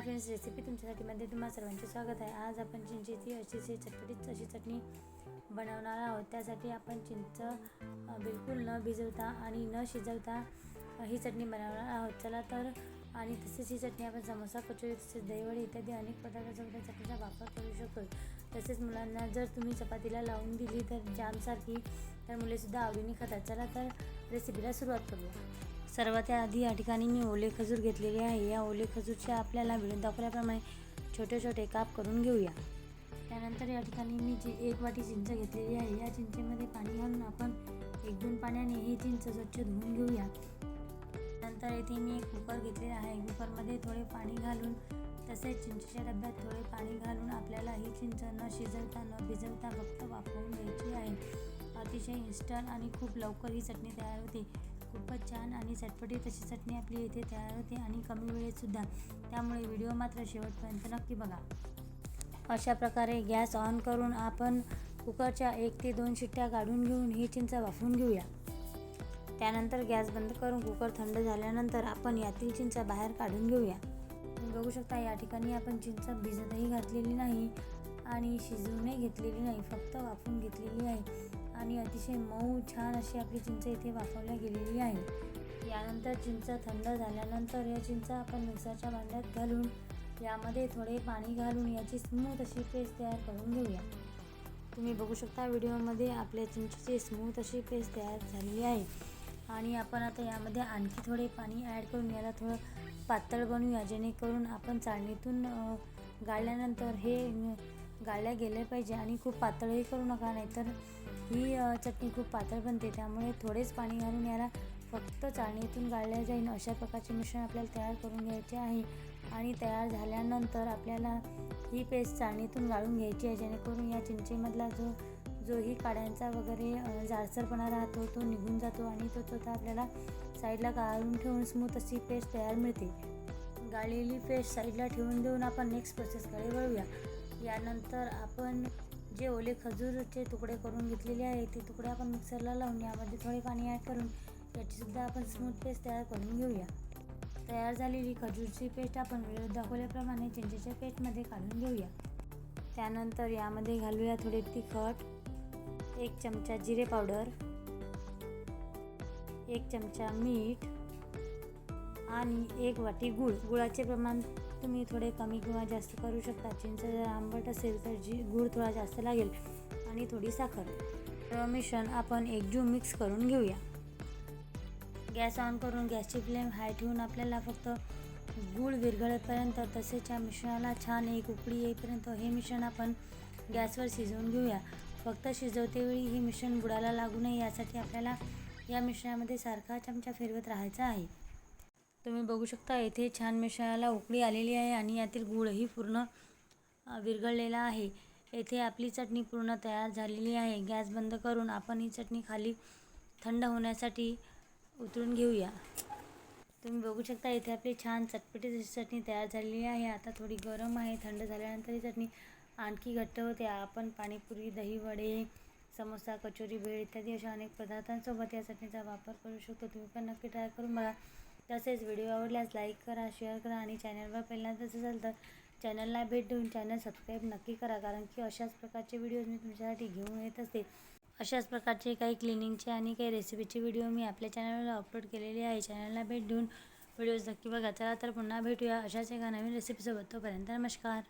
Friends recipe तुमच्यासाठीमध्ये तुम्हाला सर्वांचे स्वागत आहे. आज आपण चिंचेची अशी चटपटीत अशी चटणी बनवणार आहोत. त्यासाठी आपण चिंच बिलकुल न भिजवता आणि न शिजवता ही चटणी बनवणार आहोत. चला तर आणि तसेच ही चटणी आपण समोसा कचोरी तसेच दहीवडी इत्यादी अनेक पदार्थांसोबत या चटणीचा वापर करू शकतो. तसेच मुलांना जर तुम्ही चपातीला लावून दिली तर जामसारखी तर मुलेसुद्धा आवडीने खातात. चला तर रेसिपीला सुरुवात करूया. सर्वात आधी या ठिकाणी मी ओले खजूर घेतलेले आहे. या ओले खजूरचे आपल्याला व्हिडिओ दाखवल्याप्रमाणे छोटे छोटे काप करून घेऊया. त्यानंतर या ठिकाणी मी जी एक वाटी चिंच घेतलेली आहे. या चिंचेमध्ये पाणी घालून आपण एक दोन पाण्याने ही चिंच स्वच्छ धुवून घेऊया. तर येथे मी एक कुकर घेतलेला आहे. कुकरमध्ये थोडे पाणी घालून तसेच चिंचेच्या डब्यात थोडे पाणी घालून आपल्याला ही चिंच न शिजवता न भिजवता फक्त वापरून घ्यायची आहे. अतिशय इन्स्टंट आणि खूप लवकर ही चटणी तयार होते. खूपच छान आणि चटपटी तशी चटणी आपली इथे तयार होते आणि कमी वेळेतसुद्धा त्यामुळे व्हिडिओ मात्र शेवटपर्यंत नक्की बघा. अशा प्रकारे गॅस ऑन करून आपण कुकरच्या एक ते दोन शिट्ट्या काढून घेऊन ही चिंच वाफवून घेऊया. त्यानंतर गॅस बंद करून कुकर थंड झाल्यानंतर आपण यातील चिंचा बाहेर काढून घेऊया. तुम्ही बघू शकता या ठिकाणी आपण चिंच भिजतही घातलेली नाही आणि शिजवूनही घेतलेली नाही फक्त वाफून घेतलेली आहे. आणि अतिशय मऊ छान अशी आपली चिंच इथे वाफवल्या गेलेली आहे. यानंतर चिंच थंड झाल्यानंतर या चिंच आपण मिक्सरच्या भांड्यात घालून यामध्ये थोडे पाणी घालून याची स्मूथ अशी पेस्ट तयार करून घेऊया. तुम्ही बघू शकता व्हिडिओमध्ये आपल्या चिंचेची स्मूथ अशी पेस्ट तयार झालेली आहे. आणि आपण आता यामध्ये आणखी थोडे पाणी ॲड करून याला थोडं पातळ बनवूया जेणेकरून आपण चाळणीतून गाळल्यानंतर हे गाळल्या गेले पाहिजे आणि खूप पातळही करू नका नाहीतर ही चटणी खूप पातळ बनते. त्यामुळे थोडेच पाणी घालून याला फक्त चाळणीतून गाळल्या जाईल अशा प्रकारचे मिश्रण आपल्याला तयार करून घ्यायचे आहे. आणि तयार झाल्यानंतर आपल्याला ही पेस्ट चाळणीतून गाळून घ्यायची आहे जेणेकरून या चिंचेमधला जो जोही काड्यांचा वगैरे जाडसरपणा राहतो तो निघून जातो आणि तो स्वतः आपल्याला साईडला गाळून ठेवून स्मूथ अशी पेस्ट तयार मिळते. गाळलेली पेस्ट साईडला ठेवून देऊन आपण नेक्स्ट प्रोसेसकडे वळूया. यानंतर आपण जे ओले खजूरचे तुकडे करून घेतलेले आहे ते तुकडे आपण मिक्सरला लावून यामध्ये थोडे पाणी ॲड करून याचीसुद्धा आपण स्मूथ पेस्ट तयार करून घेऊया. तयार झालेली खजूरची पेस्ट आपण व्हिडिओ दाखवल्याप्रमाणे चिंचेच्या पेस्टमध्ये काढून घेऊया. त्यानंतर यामध्ये घालूया थोडे तिखट एक चमचा जिरे पावडर एक चमचा मीठ आणि एक वाटी गूळ. गुळाचे प्रमाण तुम्ही थोडे कमी किंवा जास्त करू शकता. चिंच जर आंबट असेल तर जी गूळ थोडा जास्त लागेल आणि थोडी साखर. सर्व मिश्रण आपण एकजीव मिक्स करून घेऊया. गॅस ऑन करून गॅसची फ्लेम हाय ठेवून आपल्याला फक्त गूळ विरघळेपर्यंत तसेच या मिश्रणाला छान एक उकळी येईपर्यंत हे मिश्रण आपण गॅसवर शिजवून घेऊया. फक्त शिजवतेवेळी हे मिश्रण बुडाला लागू नये यासाठी आपल्याला या मिश्रणामध्ये सारखा चमचा फिरवत राहायचा आहे. तुम्ही बघू शकता येथे छान मिश्रणाला उकळी आलेली आहे आणि यातील गूळही पूर्ण विरघळलेला आहे. येथे आपली चटणी पूर्ण तयार झालेली आहे. गॅस बंद करून आपण ही चटणी खाली थंड होण्यासाठी उतरून घेऊया. तुम्ही बघू शकता इथे आपली छान चटपटीत चटणी तयार झालेली आहे. आता थोडी गरम आहे. थंड झाल्यानंतर ही चटणी आणखी घट्ट होते. आपण पाणीपुरी दही वडे समोसा कचोरी भेळ इत्यादी अशा अनेक पदार्थांसोबत या चटणीचा वापर करू शकतो. तुम्ही पण नक्की ट्राय करून बघा. तसेच व्हिडिओ आवडल्यास लाईक करा शेअर करा आणि चॅनलवर पहिल्यांदाच असेल तर चॅनलला भेट देऊन चॅनल सबस्क्राईब नक्की करा. कारण की अशाच प्रकारचे व्हिडिओज मी तुमच्यासाठी घेऊन येत असते. अशाच प्रकारचे काही क्लिनिंगचे आणि काही रेसिपीचे व्हिडिओ मी आपल्या चॅनलवर अपलोड केलेले आहे. चॅनलला भेट देऊन व्हिडिओज नक्की बघा. चला तर पुन्हा भेटूया अशाच एका नवीन रेसिपीसोबत तोपर्यंत नमस्कार.